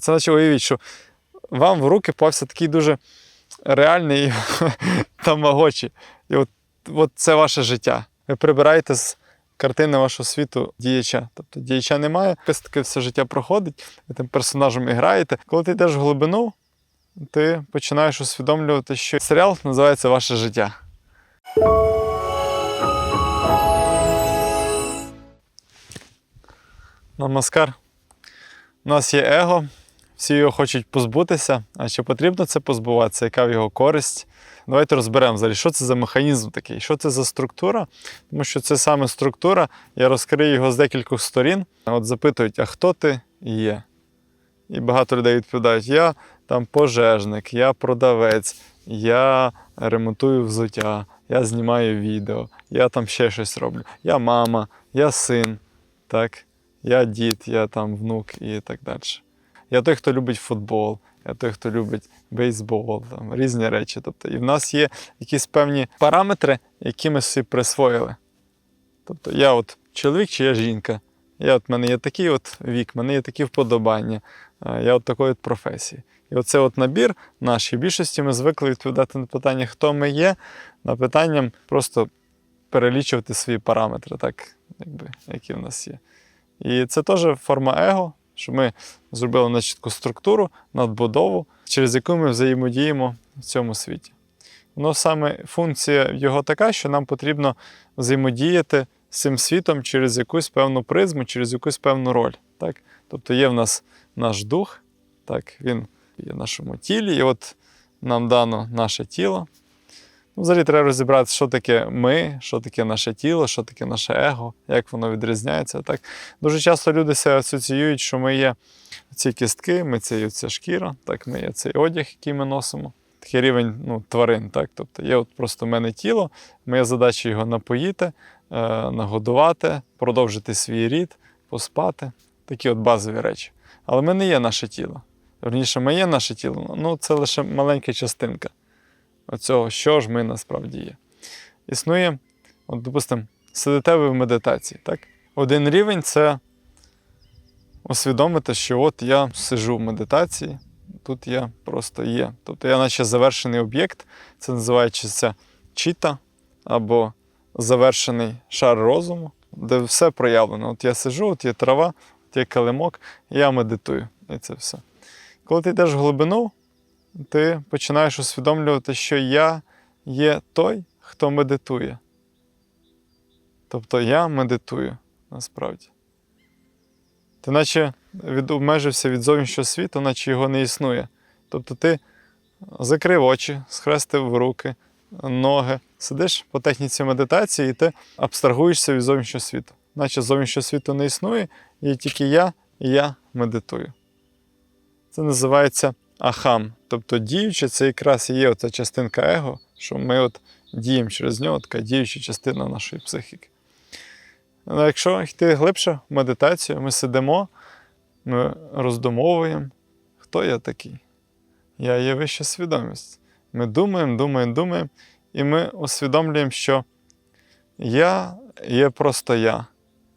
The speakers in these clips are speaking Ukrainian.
Це наче уявіть, що вам в руки попався такий дуже реальний тамагочі. І от, от це ваше життя. Ви прибираєте з картини вашого світу діяча. Тобто діяча немає, якось таке все життя проходить, ви тим персонажем і граєте. Коли ти йдеш в глибину, ти починаєш усвідомлювати, що серіал називається Ваше життя. Намаскар. У нас є его, всі його хочуть позбутися. А чи потрібно це позбуватися? Яка в його користь? Давайте розберемо взагалі, що це за механізм такий, що це за структура. Тому що це саме структура, я розкрию його з декількох сторін. От запитують, а хто ти є? І багато людей відповідають: я там пожежник, я продавець, я ремонтую взуття, я знімаю відео, я там ще щось роблю. Я мама, я син, так, я дід, я там внук і так далі. Я той, хто любить футбол, я той, хто любить бейсбол, там, різні речі. Тобто, і в нас є якісь певні параметри, які ми собі присвоїли. Тобто, я от чоловік чи я жінка. Я от в мене є такий от вік, в мене є такі вподобання, я от такої от професії. І оце от набір наш, і в більшості ми звикли відповідати на питання, хто ми є, на питанням просто перелічувати свої параметри, так, якби, які в нас є. І це теж форма его, що ми зробили на чітку структуру, надбудову, через яку ми взаємодіємо в цьому світі. Воно саме функція його така, що нам потрібно взаємодіяти з цим світом через якусь певну призму, через якусь певну роль. Так? Тобто є в нас наш дух, так, він є в нашому тілі, і от нам дано наше тіло. Ну, взагалі треба розібратися, що таке ми, що таке наше тіло, що таке наше его, як воно відрізняється. Так? Дуже часто люди себе асоціюють, що ми є ці кістки, ми це є ця шкіра, так, ми є цей одяг, який ми носимо. Такий рівень ну, тварин. Так? Тобто є от просто в мене тіло, моя задача його напоїти, е, нагодувати, продовжити свій рід, поспати. Такі от базові речі. Але ми не є наше тіло. Верніше, ми є наше тіло, ну це лише маленька частинка оцього, що ж ми насправді є. Існує, от, допустимо, сидите ви в медитації. Так? Один рівень це усвідомити, що от я сижу в медитації, тут я просто є. Тобто я наче завершений об'єкт, це називається чіта або завершений шар розуму, де все проявлено. От я сижу, от є трава, от є килимок, я медитую. І це все. Коли ти йдеш в глибину, ти починаєш усвідомлювати, що я є той, хто медитує. Тобто я медитую насправді. Ти наче відобмежився від зовнішнього світу, наче його не існує. Тобто ти закрив очі, схрестив руки, ноги, сидиш по техніці медитації, і ти абстрагуєшся від зовнішнього світу. Наче зовнішнього світу не існує, і тільки я і я медитую. Це називається ахам. Тобто діюче, це якраз є оця частинка его, що ми от діємо через нього, така діюча частина нашої психіки. Але якщо йти глибше в медитацію, ми сидимо, ми роздумовуємо, хто я такий? Я є вища свідомість. Ми думаємо, думаємо, думаємо, і ми усвідомлюємо, що я є просто я.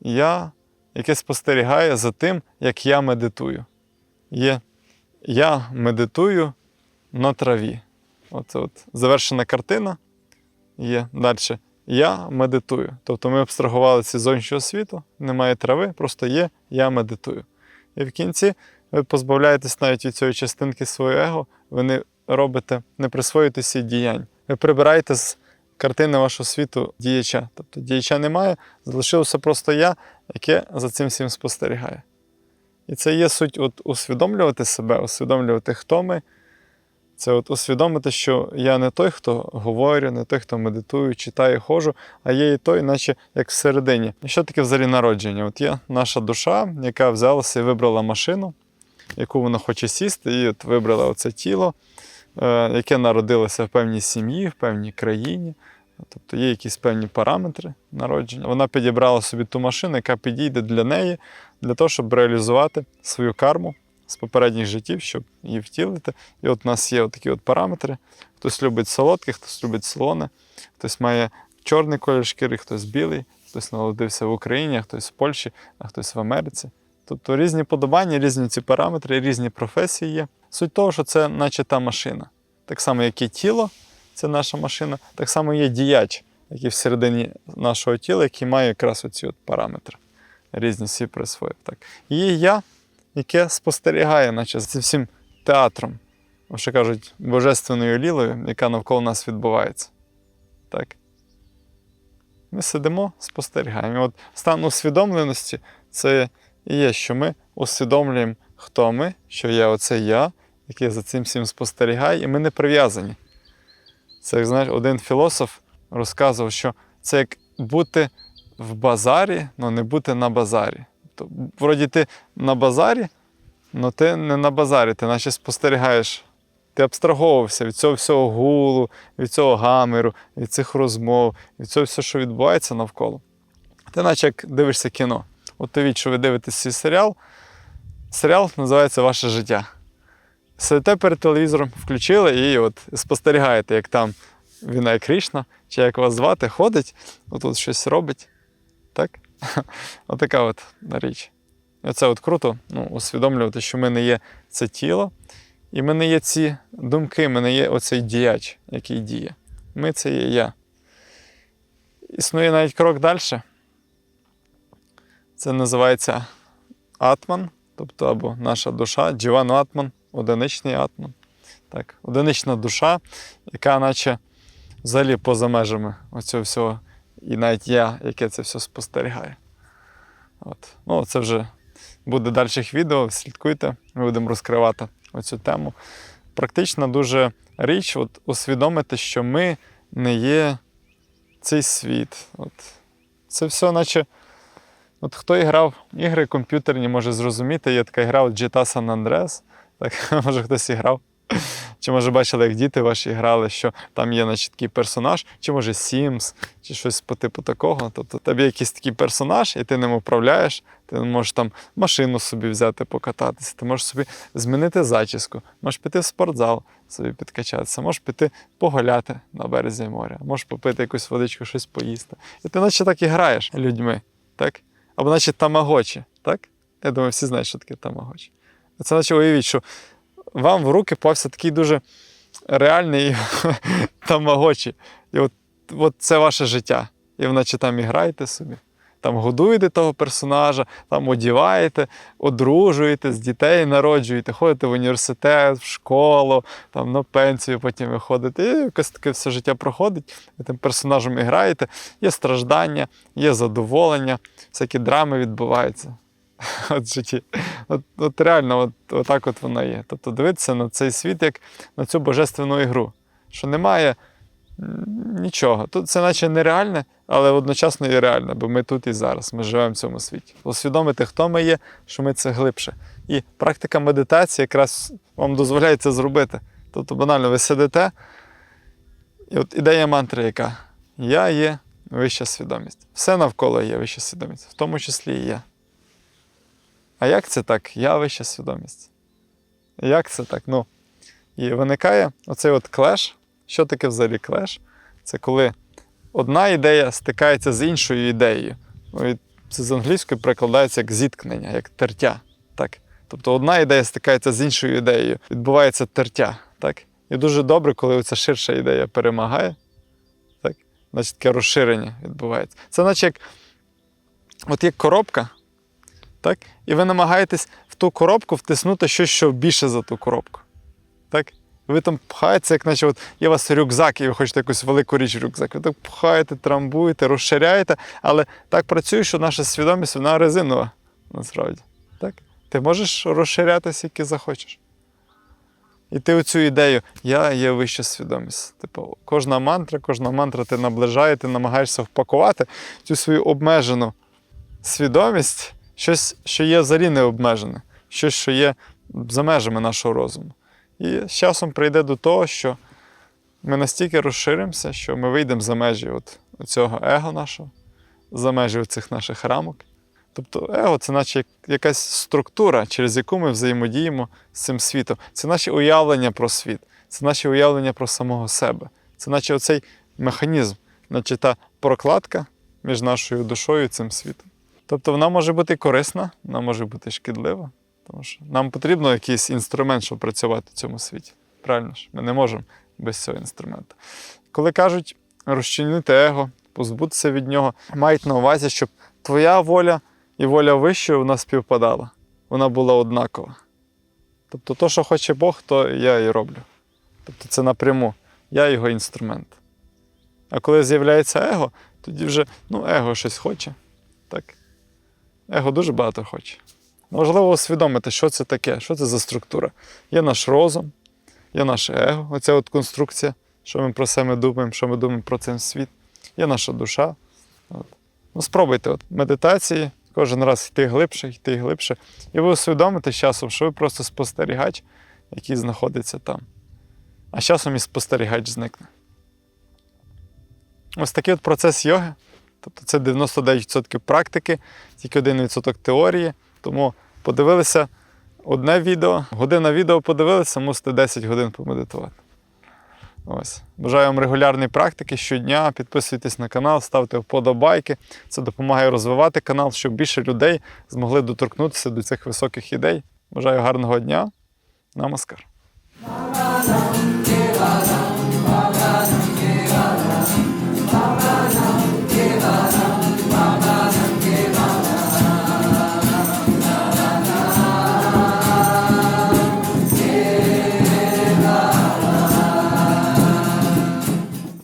Я, яке спостерігає за тим, як я медитую. Є я медитую на траві. Оце от завершена картина є далі. Я медитую. Тобто ми абстрагувалися з зовнішнього світу, немає трави, просто є, я медитую. І в кінці ви позбавляєтесь навіть від цієї частинки свого его, ви не робите, не присвоюєте свій діянь. Ви прибираєте з картини вашого світу діяча. Тобто діяча немає, залишилося просто я, яке за цим всім спостерігає. І це є суть от усвідомлювати себе, усвідомлювати, хто ми. Це от усвідомити, що я не той, хто говорю, не той, хто медитую, читаю, ходжу, а є і той, наче як всередині. І що таке взагалі народження? От є наша душа, яка взялася і вибрала машину, яку вона хоче сісти, і от вибрала оце тіло, е, яке народилося в певній сім'ї, в певній країні. Тобто є якісь певні параметри народження. Вона підібрала собі ту машину, яка підійде для неї, для того, щоб реалізувати свою карму з попередніх життів, щоб її втілити. І от у нас є такі параметри. Хтось любить солодке, хтось любить солоне, хтось має чорний колір шкіри, хтось білий, хтось народився в Україні, хтось в Польщі, а хтось в Америці. Тобто різні подобання, різні ці параметри, різні професії є. Суть того, що це наче та машина. Так само, як і тіло, це наша машина, так само є діяч, який всередині нашого тіла, який має якраз оці от параметри. Різні всі присвоїв. Так. І я, яке спостерігає, наче за всім театром, що кажуть, божественною лілою, яка навколо нас відбувається. Так. Ми сидимо, спостерігаємо. От стан усвідомленості це і є, що ми усвідомлюємо, хто ми, що я оце я, який за цим всім спостерігає, і ми не прив'язані. Це, як знаєш, один філософ розказував, що це як бути в базарі, але не бути на базарі. Тобто, вроді ти на базарі, але ти не на базарі, ти наче спостерігаєш. Ти абстраговувався від цього всього гулу, від цього гамеру, від цих розмов, від цього всього, що відбувається навколо. Ти наче як дивишся кіно. От уявіть, що ви дивитесь цей серіал. Серіал називається Ваше життя. Сидите перед телевізором, включили і от спостерігаєте, як там Вінай Кришна, чи як вас звати, ходить, отут щось робить. Так? Отака от річ. І це от круто ну, усвідомлювати, що ми не є це тіло, і ми не є ці думки, ми не є оцей діяч, який діє. Ми це є я. Існує навіть крок далі. Це називається атман, тобто або наша душа, джіван атман, одиничний атман. Так, одинична душа, яка наче взагалі поза межами оцього всього, і навіть я, яке це все спостерігає. От. Ну, це вже буде дальших відео, слідкуйте, ми будемо розкривати оцю тему. Практично дуже річ от, усвідомити, що ми не є цей світ. От. Це все, наче. От хто і грав ігри комп'ютерні, може зрозуміти. Є така гра от GTA San Andreas. Так, може хтось і грав. Чи може бачили, як діти ваші грали, що там є значить, такий персонаж, чи може Sims, чи щось по типу такого. Тобто тобі якийсь такий персонаж, і ти ним управляєш, ти можеш там машину собі взяти, покататися, ти можеш собі змінити зачіску, можеш піти в спортзал, собі підкачатися, можеш піти погуляти на березі моря, можеш попити якусь водичку, щось поїсти. І ти наче так і граєш людьми, так? Або наче тамагочі, так? Я думаю, всі знають, що таке тамагочі. Це наче уявіть, що вам в руки попався такий дуже реальний тамагочі. І от, от це ваше життя. І наче там і граєте собі. Там годуєте того персонажа, там одіваєте, одружуєте, з дітей народжуєте, ходите в університет, в школу, там на пенсію потім виходите. І якось таке все життя проходить. Ви тим персонажем і граєте. Є страждання, є задоволення, всякі драми відбуваються. От житті. От, от реально, от, отак от воно є. Тобто дивитися на цей світ як на цю божественну ігру, що немає нічого. Тут це наче нереальне, але одночасно і реальне, бо ми тут і зараз, ми живемо в цьому світі. Усвідомити, хто ми є, що ми це глибше. І практика медитації якраз вам дозволяє це зробити. Тобто, банально, ви сидите, і от ідея мантри, яка я є вища свідомість. Все навколо є вища свідомість, в тому числі і я. А як це так? Я вища свідомість. Як це так? Ну, і виникає оцей от клеш. Що таке взагалі клеш? Це коли одна ідея стикається з іншою ідеєю. Ну, це з англійської перекладається як зіткнення, як тертя. Так? Тобто одна ідея стикається з іншою ідеєю, відбувається тертя. Так? І дуже добре, коли ця ширша ідея перемагає, так? значить таке розширення відбувається. Це наче як, от як коробка, так? І ви намагаєтесь в ту коробку втиснути щось, що більше за ту коробку. Так? Ви там пхаєте, як наче от є у вас рюкзак, і ви хочете якусь велику річ рюкзак. Ви так пхаєте, трамбуєте, розширяєте, але так працює, що наша свідомість вона резинова насправді. Так? Ти можеш розширяти скільки захочеш. І ти оцю ідею, я є вища свідомість. Типу, кожна мантра, кожна мантра ти наближає, ти намагаєшся впакувати цю свою обмежену свідомість, щось, що є взагалі не обмежене, щось, що є за межами нашого розуму. І з часом прийде до того, що ми настільки розширимося, що ми вийдемо за межі от цього его нашого, за межі цих наших рамок. Тобто его це наче якась структура, через яку ми взаємодіємо з цим світом. Це наші уявлення про світ, це наші уявлення про самого себе. Це наче оцей механізм, наче та прокладка між нашою душою і цим світом. Тобто вона може бути корисна, вона може бути шкідлива. Тому що нам потрібно якийсь інструмент, щоб працювати в цьому світі. Правильно ж? Ми не можемо без цього інструменту. Коли кажуть розчинити его, позбутися від нього, мають на увазі, щоб твоя воля і воля вищої вона співпадала. Вона була однакова. Тобто, то, що хоче Бог, то я і роблю. Тобто це напряму. Я його інструмент. А коли з'являється его, тоді вже ну, его щось хоче. Так. Его дуже багато хоче. Важливо усвідомити, що це таке, що це за структура. Є наш розум, є наше его, оця от конструкція, що ми про себе думаємо, що ми думаємо про цей світ. Є наша душа. От. Ну, спробуйте от, медитації, кожен раз йти глибше, йти глибше. І ви усвідомите з часом, що ви просто спостерігач, який знаходиться там. А з часом і спостерігач зникне. Ось такий от процес йоги. Тобто це 99% практики, тільки 1% теорії. Тому подивилися одне відео, година відео подивилися, мусите 10 годин помедитувати. Ось. Бажаю вам регулярної практики щодня. Підписуйтесь на канал, ставте вподобайки. Це допомагає розвивати канал, щоб більше людей змогли доторкнутися до цих високих ідей. Бажаю гарного дня. Намаскар.